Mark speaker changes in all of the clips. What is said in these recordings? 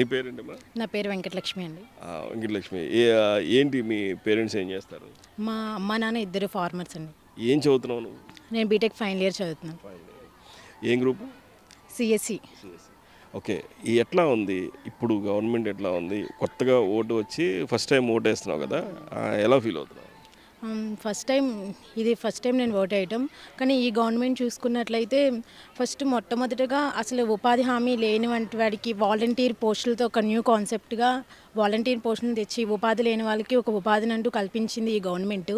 Speaker 1: నీ పేరేంటమ్మా
Speaker 2: నా పేరు వెంకటలక్ష్మి అండి.
Speaker 1: వెంకటలక్ష్మి. ఏంటి మీ పేరెంట్స్ ఏం చేస్తారు?
Speaker 2: మా అమ్మ నాన్న ఇద్దరు ఫార్మర్స్ అండి.
Speaker 1: ఏం చదువుతున్నావు నువ్వు?
Speaker 2: నేను బీటెక్ ఫైనల్ ఇయర్ చదువుతున్నాను.
Speaker 1: ఏం గ్రూపు?
Speaker 2: CSC
Speaker 1: okay. ఈ ఎట్లా ఉంది? ఇప్పుడు గవర్నమెంట్ ఎట్లా ఉంది? కొత్తగా ఓటు వచ్చి ఫస్ట్ టైం ఓటు వేస్తున్నావు కదా ఎలా ఫీల్ అవుతున్నావు?
Speaker 2: Um, ఫస్ట్ టైం ఇది ఫస్ట్ టైం నేను ఓట్ వేయటం కానీ ఈ గవర్నమెంట్ చూసుకున్నట్లయితే ఫస్ట్ మొట్టమొదటిగా అసలు ఉపాధి హామీ లేని వంటి వాడికి వాలంటీర్ పోస్టులతో ఒక న్యూ కాన్సెప్ట్గా వాలంటీర్ పోస్టులు తెచ్చి ఉపాధి లేని వాళ్ళకి ఒక ఉపాధిని అంటూ కల్పించింది ఈ గవర్నమెంట్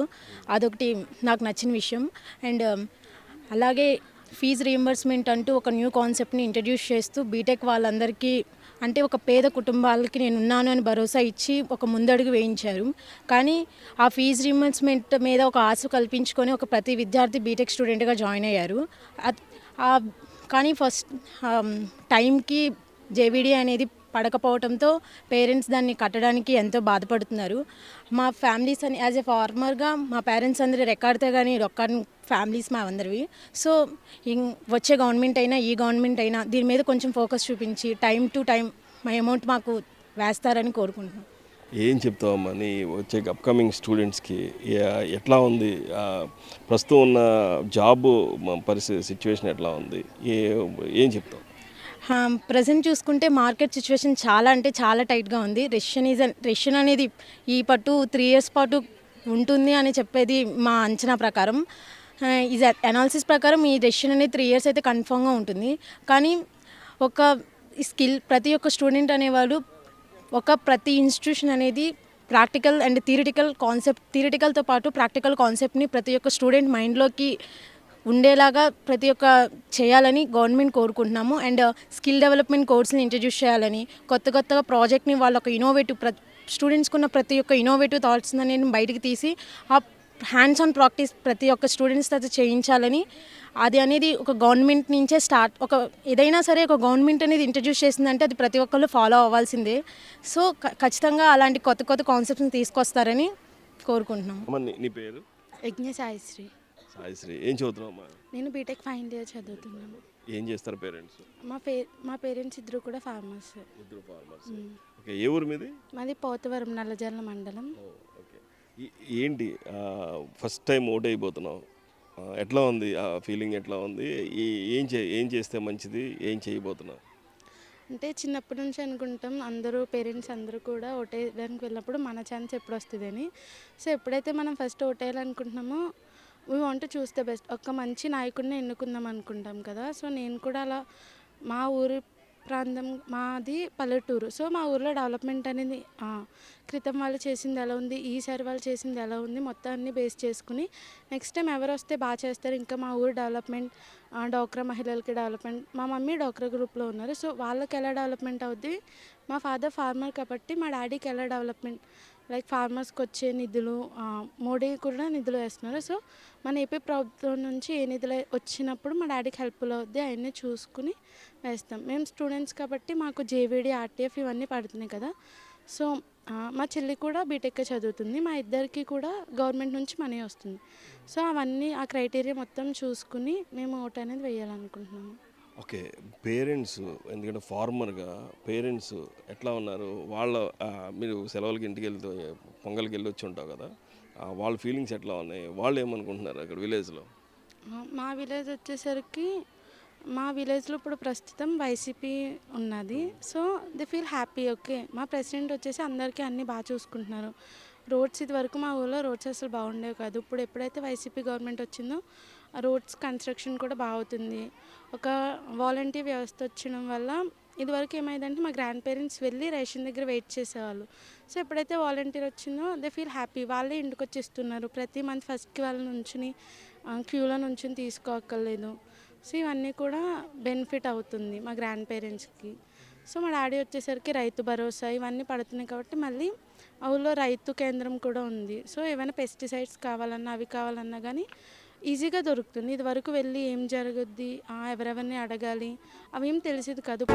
Speaker 2: అదొకటి నాకు నచ్చిన విషయం. అండ్ um, అలాగే ఫీజు రీయింబర్స్మెంట్ అంటూ ఒక న్యూ కాన్సెప్ట్ని ఇంట్రడ్యూస్ చేస్తూ బీటెక్ వాళ్ళందరికీ అంటే ఒక పేద కుటుంబాలకి నేను ఉన్నాను అని భరోసా ఇచ్చి ఒక ముందడుగు వేయించారు. కానీ ఆ ఫీజు రీఎంబర్స్మెంట్ మీద ఒక ఆశ కల్పించుకొని ఒక ప్రతి విద్యార్థి బీటెక్ స్టూడెంట్గా జాయిన్ అయ్యారు. కానీ ఫస్ట్ టైంకి జేవిడి అనేది పడకపోవడంతో పేరెంట్స్ దాన్ని కట్టడానికి ఎంతో బాధపడుతున్నారు. మా ఫ్యామిలీస్ అని యాజ్ ఎ ఫార్మర్గా మా పేరెంట్స్ అందరి రెక్కాడితే కానీ రొక్కని ఫ్యామిలీస్ మా అందరివి. సో వచ్చే గవర్నమెంట్ అయినా ఈ గవర్నమెంట్ అయినా దీని మీద కొంచెం ఫోకస్ చూపించి టైం టు టైం మా అమౌంట్ మాకు వేస్తారని కోరుకుంటున్నాం.
Speaker 1: ఏం చెప్తావమ్మా? నీ వచ్చే అప్కమింగ్ స్టూడెంట్స్కి ఎట్లా ఉంది? ప్రస్తుతం ఉన్న జాబ్ పరిస్థితి సిచ్యువేషన్ ఎట్లా ఉంది? ఏ ఏం చెప్తావు?
Speaker 2: ప్రజెంట్ చూసుకుంటే మార్కెట్ సిచ్యువేషన్ చాలా అంటే చాలా టైట్గా ఉంది. రెషన్ ఈజ్ రెషన్ అనేది ఈ పట్టు త్రీ ఇయర్స్ పాటు ఉంటుంది అని చెప్పేది మా అంచనా ప్రకారం. ఈ అనాలిసిస్ ప్రకారం ఈ రెషన్ అనేది త్రీ ఇయర్స్ అయితే కన్ఫామ్గా ఉంటుంది. కానీ ఒక స్కిల్ ప్రతి ఒక్క స్టూడెంట్ అనేవాడు ఒక ప్రతి ఇన్స్టిట్యూషన్ అనేది ప్రాక్టికల్ అండ్ థియరిటికల్ కాన్సెప్ట్ థియరిటికల్తో పాటు ప్రాక్టికల్ కాన్సెప్ట్ని ప్రతి ఒక్క స్టూడెంట్ మైండ్లోకి ఉండేలాగా ప్రతి ఒక్క చేయాలని గవర్నమెంట్ కోరుకుంటున్నాము. అండ్ స్కిల్ డెవలప్మెంట్ కోర్స్ని ఇంట్రడ్యూస్ చేయాలని కొత్త కొత్తగా ప్రాజెక్ట్ని వాళ్ళ ఒక ఇన్నోవేటివ్ ప్ర స్టూడెంట్స్కి ఉన్న ప్రతి ఒక్క ఇన్నోవేటివ్ థాట్స్ అనేది బయటికి తీసి ఆ హ్యాండ్స్ ఆన్ ప్రాక్టీస్ ప్రతి ఒక్క స్టూడెంట్స్ అయితే చేయించాలని అది అనేది ఒక గవర్నమెంట్ నుంచే స్టార్ట్ ఒక ఏదైనా సరే ఒక గవర్నమెంట్ అనేది ఇంట్రడ్యూస్ చేసిందంటే అది ప్రతి ఒక్కళ్ళు ఫాలో అవ్వాల్సిందే. సో ఖచ్చితంగా అలాంటి కొత్త కొత్త కాన్సెప్ట్స్ని తీసుకొస్తారని కోరుకుంటున్నాము.
Speaker 1: అమ్మ నీ నీ పేరు?
Speaker 3: యజ్ఞ సాయిశ్రీ
Speaker 1: సాయిశ్రీ ఏం చదువుతున్నావమ్మా?
Speaker 3: నేను బీటెక్ ఫైనల్ ఇయర్ చదువుతున్నాను.
Speaker 1: ఏం చేస్తారు పేరెంట్స్?
Speaker 3: మా పే మా పేరెంట్స్ ఇద్దరు కూడా ఫార్మర్స్
Speaker 1: ఇద్దరు ఫార్మర్స్ ఓకే ఏ ఊరు మీది?
Speaker 3: మాది పోతవరం నల్లజర్ల మండలం.
Speaker 1: ఓకే. ఏంటి ఫస్ట్ టైం ఓట్ అయిపోతున్నావు? ఎట్లా ఉంది? ఆ ఫీలింగ్ ఎట్లా ఉంది? ఏం చే ఏం చేస్తే మంచిది? ఏం చేయబోతున్నావు?
Speaker 3: అంటే చిన్నప్పటి నుంచి అనుకుంటాం అందరూ పేరెంట్స్ అందరూ కూడా ఓటేయడానికి వెళ్ళినప్పుడు మన ఛాన్స్ ఎప్పుడు వస్తుంది అని సో ఎప్పుడైతే మనం first ఓటేయాలనుకుంటున్నామో we want choose the best ఒక మంచి నాయకుడిని ఎన్నుకుందాం అనుకుంటాం కదా. సో నేను కూడా అలా మా ఊరి ప్రాంతం మాది పల్లెటూరు. సో మా ఊర్లో డెవలప్మెంట్ అనేది క్రితం వాళ్ళు చేసింది ఎలా ఉంది ఈసారి వాళ్ళు చేసింది ఎలా ఉంది మొత్తాన్ని బేస్ చేసుకుని నెక్స్ట్ టైం ఎవరు వస్తే బాగా చేస్తారు. ఇంకా మా ఊరు డెవలప్మెంట్ డోక్రా మహిళలకి డెవలప్మెంట్ మా మమ్మీ డోక్రా గ్రూప్లో ఉన్నారు. సో వాళ్ళకి ఎలా డెవలప్మెంట్ అవుద్ది? మా ఫాదర్ ఫార్మర్ కాబట్టి మా డాడీకి ఎలా డెవలప్మెంట్ లైక్ ఫార్మర్స్కి వచ్చే నిధులు మోడీ కూడా నిధులు వేస్తున్నారు. సో మన ఏపీ ప్రభుత్వం నుంచి ఏ నిధులు వచ్చినప్పుడు మా డాడీకి హెల్ప్ఫుల్ అవుద్ది అవన్నీ చూసుకుని వేస్తాం. మేము స్టూడెంట్స్ కాబట్టి మాకు జేవీడీ ఆర్టీఎఫ్ ఇవన్నీ పడుతున్నాయి కదా. సో మా చెల్లి కూడా బీటెక్ చదువుతుంది. మా ఇద్దరికి కూడా గవర్నమెంట్ నుంచి మనీ వస్తుంది. సో అవన్నీ ఆ క్రైటీరియా మొత్తం చూసుకుని మేము ఓట్ అనేది వేయాలనుకుంటున్నాము.
Speaker 1: ఓకే పేరెంట్స్ ఎందుకంటే ఫార్మర్గా పేరెంట్స్ ఎట్లా ఉన్నారు? వాళ్ళ ఆ, మీరు సెలవులకి ఇంటికి వెళ్తూ పొంగల్కి వెళ్ళి వచ్చి ఉంటావు కదా ఆ, వాళ్ళ ఫీలింగ్స్ ఎట్లా ఉన్నాయి? వాళ్ళు ఏమనుకుంటున్నారు అక్కడ విలేజ్లో?
Speaker 3: ఆ, మా విలేజ్ వచ్చేసరికి మా విలేజ్లో ఇప్పుడు ప్రస్తుతం వైసీపీ ఉన్నది. So they feel happy okay. మా ప్రెసిడెంట్ వచ్చేసి అందరికీ అన్నీ బాగా చూసుకుంటున్నారు. రోడ్స్ ఇది వరకు మా ఊళ్ళో రోడ్స్ అసలు బాగుండేవి కాదు. ఇప్పుడు ఎప్పుడైతే వైసీపీ గవర్నమెంట్ వచ్చిందో రోడ్స్ కన్స్ట్రక్షన్ కూడా బాగుతుంది ఒక వాలంటీర్ వ్యవస్థ వచ్చడం వల్ల ఇదివరకు ఏమైందంటే మా గ్రాండ్ పేరెంట్స్ వెళ్ళి రేషన్ దగ్గర వెయిట్ చేసేవాళ్ళు. సో ఎప్పుడైతే వాలంటీర్ వచ్చిందో దే ఫీల్ హ్యాపీ వాళ్ళే ఇంటికి వచ్చి ఇస్తున్నారు. ప్రతి మంత్ ఫస్ట్కి వాళ్ళ నుంచుని క్యూలో నుంచుని తీసుకోక్కర్లేదు. సో ఇవన్నీ కూడా బెనిఫిట్ అవుతుంది మా గ్రాండ్ పేరెంట్స్కి సో మా డాడీ వచ్చేసరికి రైతు భరోసా ఇవన్నీ పడుతున్నాయి కాబట్టి మళ్ళీ ఊళ్ళో రైతు కేంద్రం కూడా ఉంది. సో ఏమైనా పెస్టిసైడ్స్ కావాలన్నా అవి కావాలన్నా కానీ ఈజీగా దొరుకుతుంది. ఇది వరకు వెళ్ళి ఏం జరుగుద్ది? ఎవరెవరిని అడగాలి? అవేం తెలిసేది కాదు.